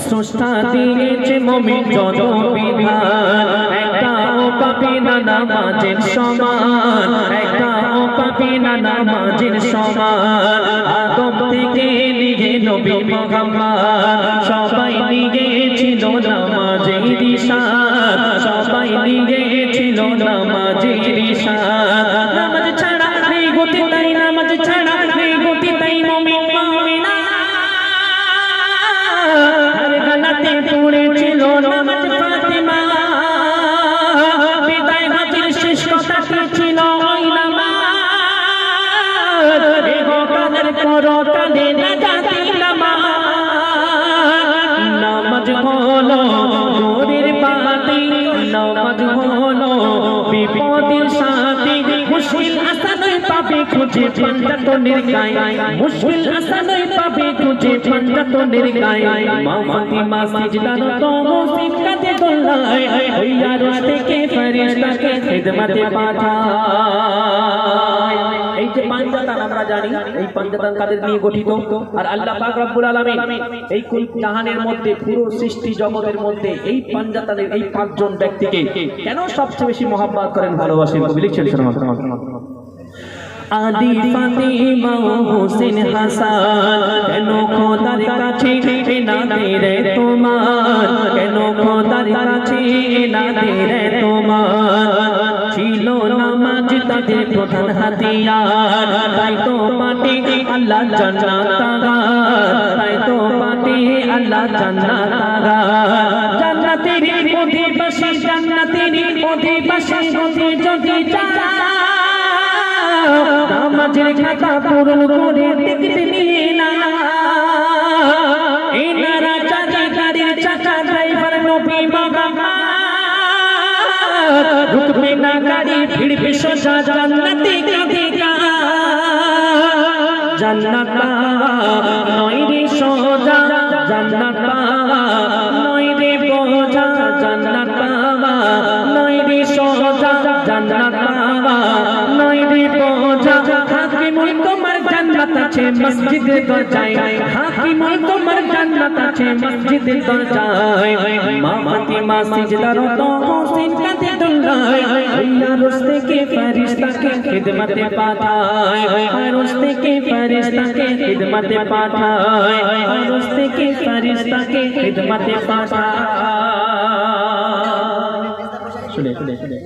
স্রষ্টা দিয়েছে মমিন যত বিধান একটাও পাবে না নামাজের সমান। একটাও পাবে না নামাজের সমান। আদম থেকে নিয়ে নবী মোহাম্মদ। সবাই নিয়েছিল নামাজের ইশার সবাই নিয়েছিল নামাজের ইশার নামাজ ছাড়া নেই গতি তাই নামাজ ছাড়া বিপদের সাথী মুশকিল আসানই পাবে খুঁজে পাঞ্জাতনের গায় মুশকিল আসানই পাবে খুঁজে পাঞ্জাতনের গায় মা ফাতিমা সিজদার তো মুসিব কাতে দোলায় হইয়া রোজ থেকে ফেরেশতাকে খিদমতে পাঠায় এই যে পাঞ্জাতান আমরা জানি, এই পাঞ্জাতান কাদের নিয়ে গঠিত। আর আল্লাহ পাক রব্বুল আলামিন এই কুল জাহানের মধ্যে, পুরো সৃষ্টি জগতের মধ্যে এই পাঞ্জাতানের এই পাঁচজন ব্যক্তিকে কেন সবচেয়ে বেশি মহাব্বত করেন, ভালোবাসেন? কবি লিখছেন আদি ফাতিমা হোসেন হাসান, কেন খোদার কাছে না রে তোমার? কেন খোদার কাছে না রে তোমার? তাদের প্রধান হাতিয়ার। তাই তো মাটি আল্লাহ জান্নাত তাই তো মাটি আল্লাহ জান্নাত জান্নাতের অধিবাসী জান্নাতের অধিবাসী গতি যদি চাও নামাজের খাতা পূরণ করে দেখতে আছে মসজিদের দরজায় হাকিমুল তোমার জান্নাত সিজদারত হোসেন আল্লাহ রস থেকে ফেরেশতাকে খিদমতে পাঠায় রস থেকে ফেরেশতাকে খিদমতে পাঠায় রস থেকে ফেরেশতাকে খিদমতে পাঠায়। শুনে শুনে শুনে।